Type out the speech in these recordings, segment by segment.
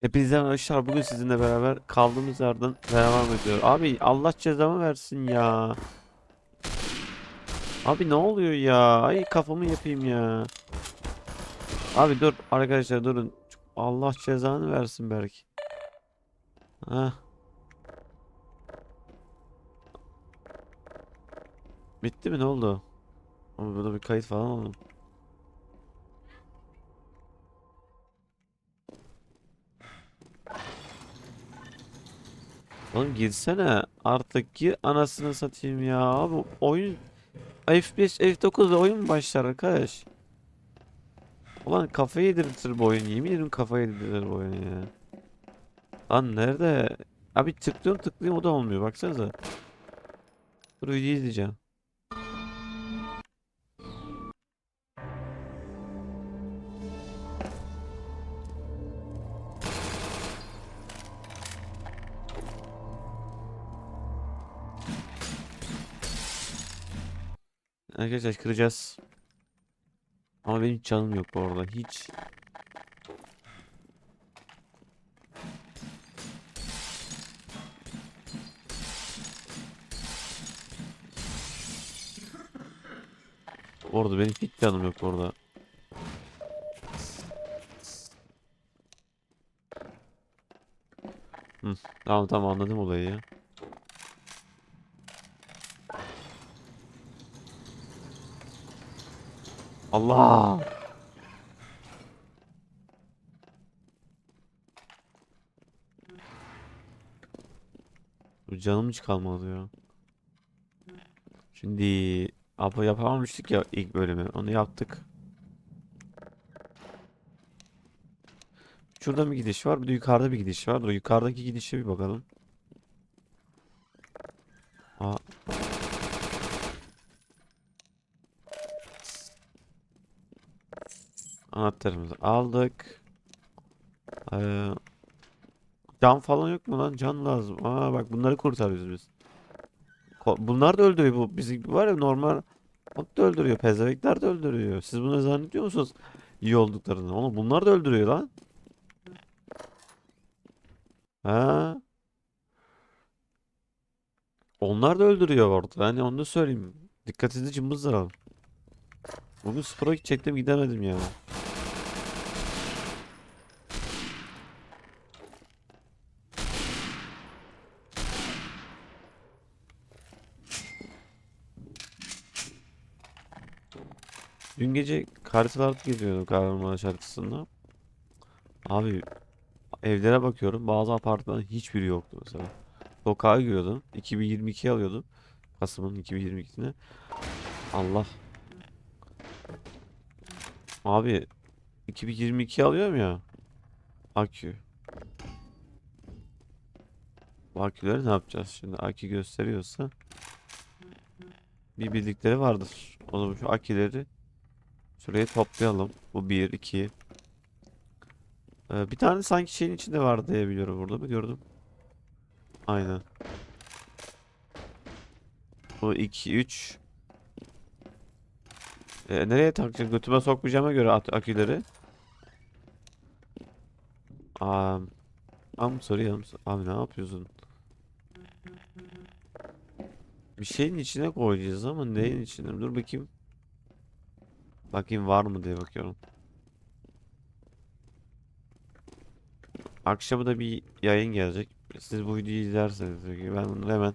Hepinize arkadaşlar bugün sizinle beraber kaldığımız yerden devam ediyor. Abi Allah cezamı versin ya. Abi ne oluyor ya? Ay kafamı yapayım ya. Abi dur arkadaşlar durun. Allah cezanı versin belki. Heh. Bitti mi ne oldu? Ama burada bir kayıt falan oldu. Oğlum girsene artık gir anasını satayım ya abi oyun F5 F9'da oyun başlar arkadaş? Ulan kafayı yedirtir bu oyun yemin ederim kafayı yedirtir bu oyun ya. Lan nerede? Abi tıklıyorum tıklıyorum o da olmuyor baksanıza. Dur video izleyeceğim. Arkadaşlar kıracağız. Ama benim canım yok bu arada hiç. Orada benim hiç canım yok orada. Hı, tamam tamam anladım olayı ya. Allah! Bu Canım hiç kalmadı ya. Şimdi apa yapamamıştık ya ilk bölümü. Onu yaptık. Şurada bir gidiş var. Bir de yukarıda bir gidiş var. Dur yukarıdaki gidişe bir bakalım. Anahtarımızı aldık. Ee, can falan yok mu lan? Can lazım. Aa bak bunları kurtarıyoruz biz. Ko- Bunlar da öldürüyor bu. Bizi var ya normal bot da öldürüyor. Pezevenkler de öldürüyor. Siz bunu zannediyor musunuz? İyi olduklarını. Oğlum bunlar da öldürüyor lan. Ha? Onlar da öldürüyor orada. Yani onu da söyleyeyim. Dikkatinizi cımbızdır Bugün spora gidecektim gidemedim ya. Dün gece haritalarda geziyordum Kahramanmaraş haritasında. Abi evlere bakıyorum. Bazı apartmanın hiçbiri yoktu mesela. Sokağa giriyordum. 2022 alıyordum. Kasım'ın 2022'sine. Allah. Abi 2022 alıyorum ya. Akü. Bu aküleri ne yapacağız şimdi? Akü gösteriyorsa bir bildikleri vardır. O zaman şu aküleri şuraya toplayalım. Bu 1, 2. Ee, bir tane sanki şeyin içinde vardı diye biliyorum burada mı gördüm. Aynen. Bu 2, 3. Ee, nereye takacağım? Götüme sokmayacağıma göre at aküleri. Aa, am soruyorum. Abi ne yapıyorsun? Bir şeyin içine koyacağız ama neyin içine? Dur bakayım. Bakayım var mı diye bakıyorum. Akşamı da bir yayın gelecek. Siz bu videoyu izlerseniz ben bunu hemen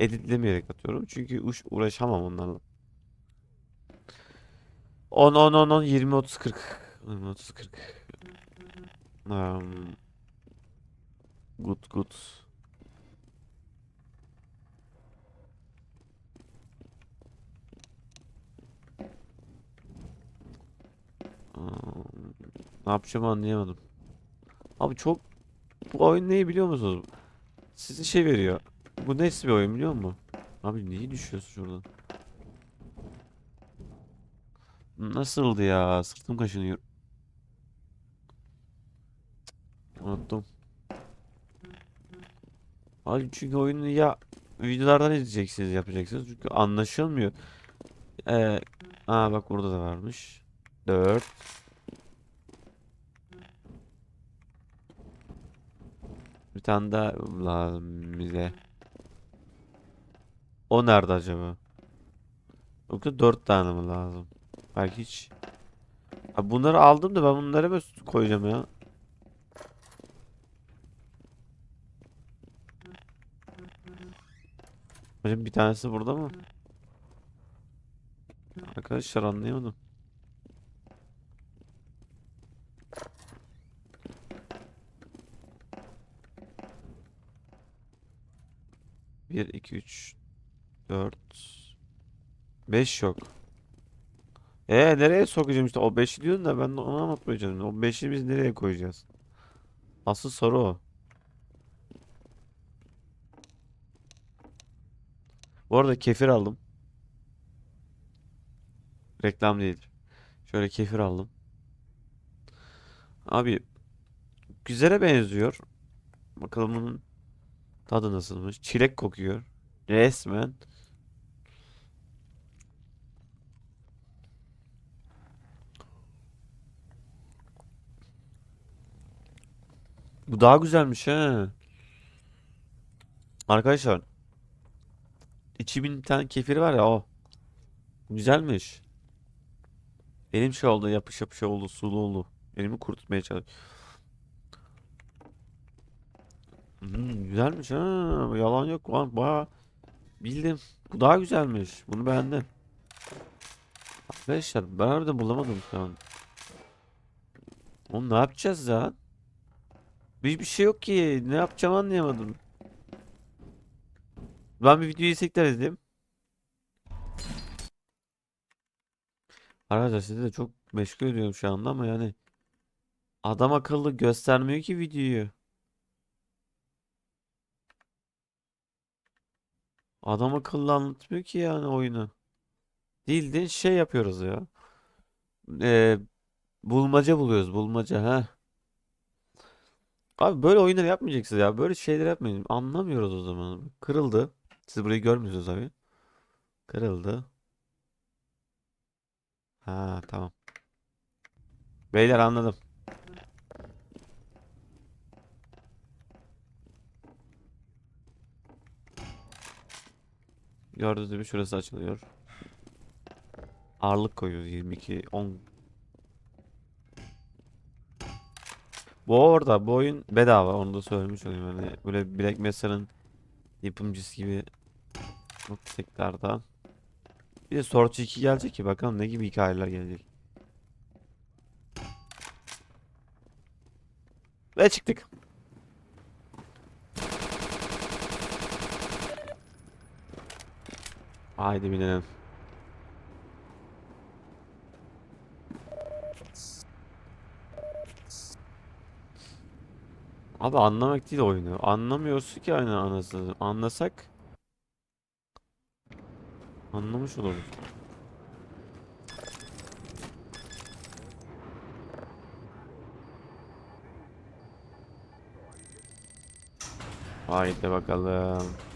editlemeyerek atıyorum. Çünkü uş uğraşamam onlarla. 10 10 10 10 20 30 40. 20 30 40. Um, good good. Ne yapacağımı anlayamadım. Abi çok bu oyun neyi biliyor musunuz? Size şey veriyor. Bu nasıl bir oyun biliyor musun? Abi niye düşüyorsun şuradan? Nasıldı ya? Sırtım kaşınıyor. Unuttum. Abi çünkü oyunu ya videolardan izleyeceksiniz yapacaksınız. Çünkü anlaşılmıyor. Ee, aa bak burada da varmış. 4 Bir tane daha lazım bize. O nerede acaba? Yoksa dört tane mi lazım? Belki hiç. Ha bunları aldım da ben bunları mı koyacağım ya? Hocam bir tanesi burada mı? Arkadaşlar anlayamadım. Bir, iki, üç, dört, beş yok. E nereye sokacağım işte o 5 diyorsun da ben onu anlatmayacağım. O 5'i biz nereye koyacağız? Asıl soru o. Bu arada kefir aldım. Reklam değil. Şöyle kefir aldım. Abi güzele benziyor. Bakalım bunun tadı nasılmış. Çilek kokuyor. Resmen. Bu daha güzelmiş he. Arkadaşlar 2000 tane kefiri var ya o. Güzelmiş. Elim şey oldu yapış yapış oldu sulu oldu. Elimi kurutmaya çalış. Hmm, güzelmiş ha. Yalan yok lan. Baya bildim. Bu daha güzelmiş. Bunu beğendim. Arkadaşlar ben harbiden bulamadım şu an. Oğlum ne yapacağız ya? Hiçbir şey yok ki. Ne yapacağımı anlayamadım. Ben bir videoyu tekrar izleyeyim. Arkadaşlar sizi de çok meşgul ediyorum şu anda ama yani adam akıllı göstermiyor ki videoyu. Adam akıllı anlatmıyor ki yani oyunu. Bildiğin şey yapıyoruz ya. Ee, bulmaca buluyoruz bulmaca ha. Abi böyle oyunlar yapmayacaksınız ya. Böyle şeyler yapmayın. Anlamıyoruz o zaman. Kırıldı. Siz burayı görmüyorsunuz abi. Kırıldı. Ha tamam. Beyler anladım. Gördüğünüz gibi şurası açılıyor. Ağırlık koyuyoruz 22 10. Bu orada bu oyun bedava onu da söylemiş olayım yani böyle Black Mesa'nın yapımcısı gibi çok tekrardan. Bir de Sortu 2 gelecek ki bakalım ne gibi hikayeler gelecek. Ve çıktık. Haydi binelim. Abi anlamak değil oyunu. Anlamıyorsun ki aynı anasını. Anlasak anlamış oluruz. Haydi bakalım.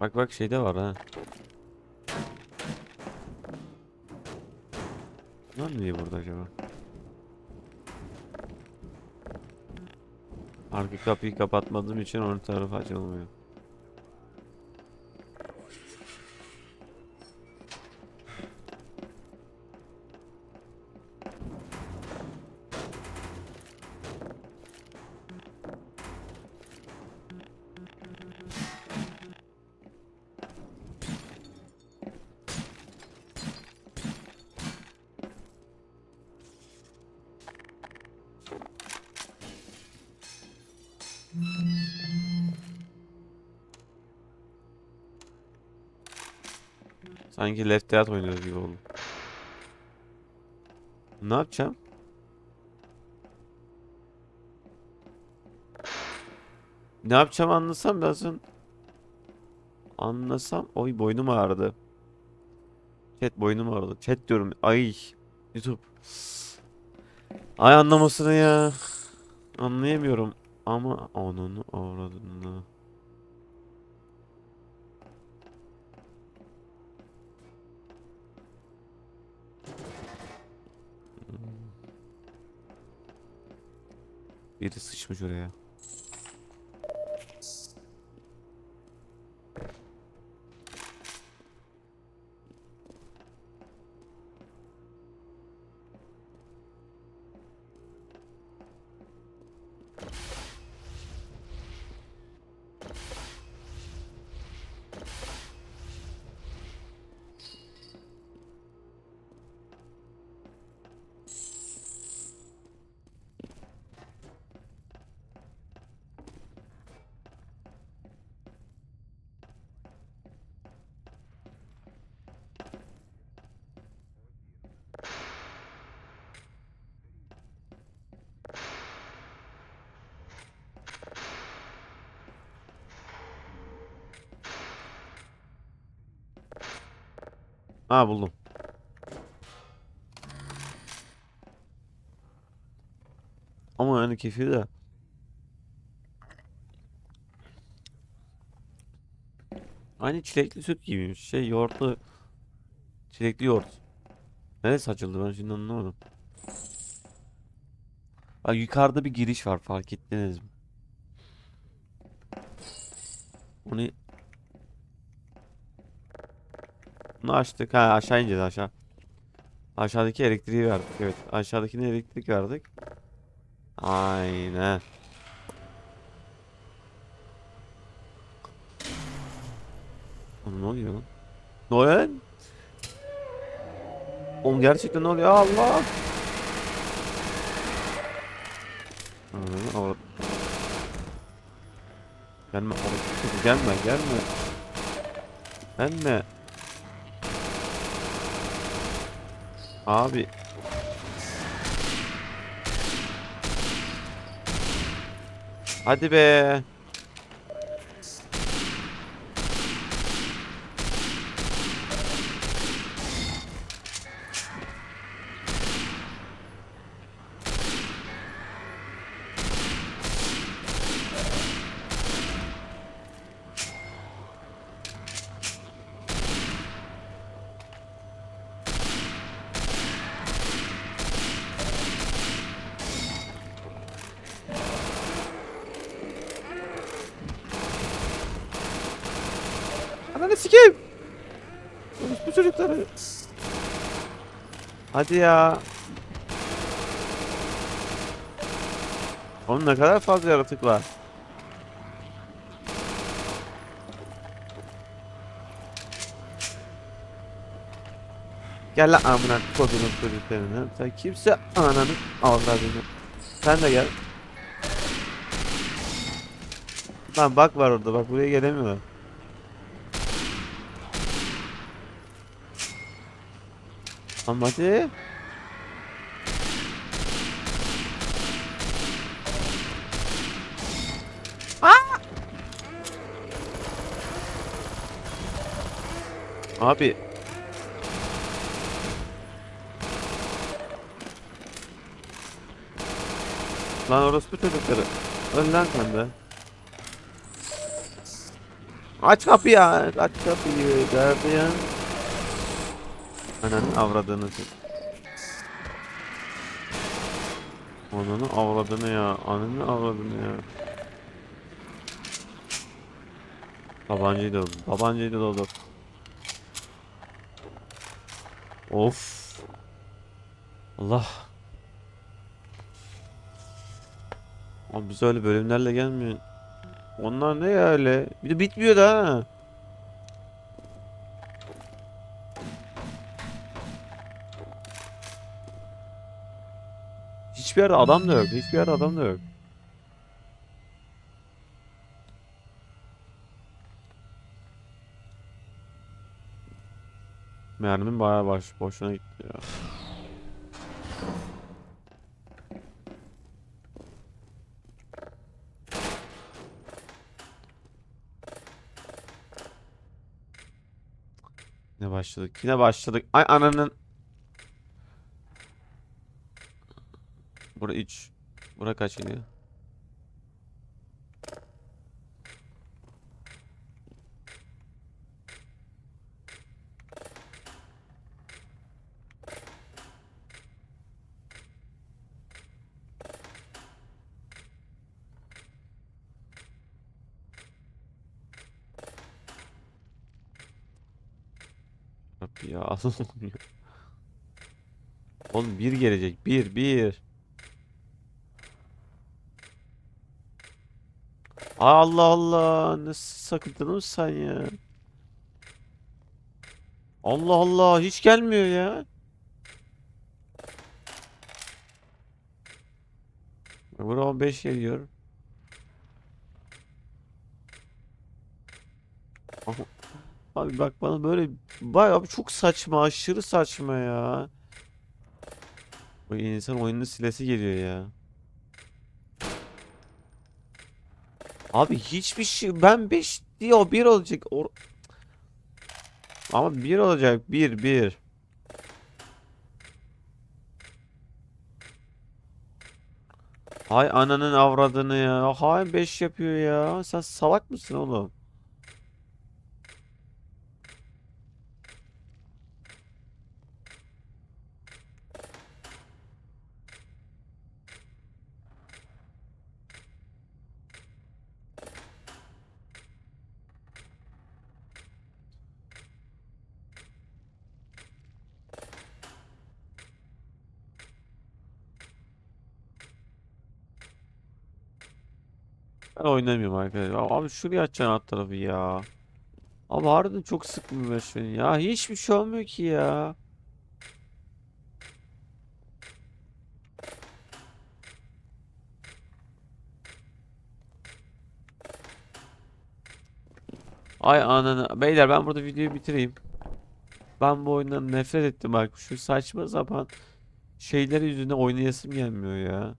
Bak bak şeyde var ha. Lan niye burada acaba? Arka kapıyı kapatmadığım için onun tarafı açılmıyor. Sanki Left 4 Dead oynuyoruz gibi oldu. Ne yapacağım? Ne yapacağım anlasam sen anlasam oy boynum ağrıdı. Chat boynum ağrıdı. Chat diyorum. Ay YouTube. Ay anlamasını ya. Anlayamıyorum ama onun avradını. Biri sıçmış oraya. Ha buldum. Ama yani kefir de. Aynı çilekli süt gibiymiş. Şey yoğurtlu. Çilekli yoğurt. Neresi açıldı ben şimdi anlamadım. Bak yukarıda bir giriş var fark ettiniz mi? Onu Bunu açtık. Ha aşağı ineceğiz aşağı. Aşağıdaki elektriği verdik. Evet. Aşağıdakine elektrik verdik. Aynen. Oğlum ne oluyor lan? Ne oluyor lan? Oğlum gerçekten ne oluyor? Allah! Gelme, gelme, gelme. Gelme. Abi. Hadi be. Ananı sikeyim. Bu çocukları. Hadi ya. Oğlum ne kadar fazla yaratık var. Gel lan amına kodunun çocuklarını. Sen kimse ananı avradını. Sen de gel. Lan bak var orada bak buraya gelemiyorlar. Tamam hadi. Abi. Lan orospu çocukları. Öl lan sen de. Aç kapıyı aç kapıyı gardiyan. Ananı avradını. Ananı avradını ya. Ananı avradını ya. Tabancayı da doldur. Tabancayı da doldur. Of. Allah. Abi biz öyle bölümlerle gelmiyor. Onlar ne ya öyle? Bir de bitmiyor da ha. Hiçbir yerde adam da yok. Hiçbir yerde adam da yok. Mermim bayağı baş, boşuna gitti ya. Yine başladık. Yine başladık. Ay ananın. Bura 3. Bura kaç iniyor? Ya Oğlum bir gelecek. Bir bir. Allah Allah. Nasıl sakıntını sen ya? Allah Allah. Hiç gelmiyor ya. Bravo 5 geliyor. Abi bak bana böyle bak abi çok saçma aşırı saçma ya. Bu insan oyununu silesi geliyor ya. Abi hiçbir şey ben 5 diyor 1 olacak. Or- Ama 1 olacak 1 1. Hay ananın avradını ya. Hay 5 yapıyor ya. Sen salak mısın oğlum? Ben oynamıyorum arkadaşlar. Abi şuraya açacaksın alt tarafı ya. Abi harbiden çok sıkmıyor beni ya. Hiçbir şey olmuyor ki ya. Ay ananı. Beyler ben burada videoyu bitireyim. Ben bu oyundan nefret ettim bak. Şu saçma sapan şeyler yüzünden oynayasım gelmiyor ya.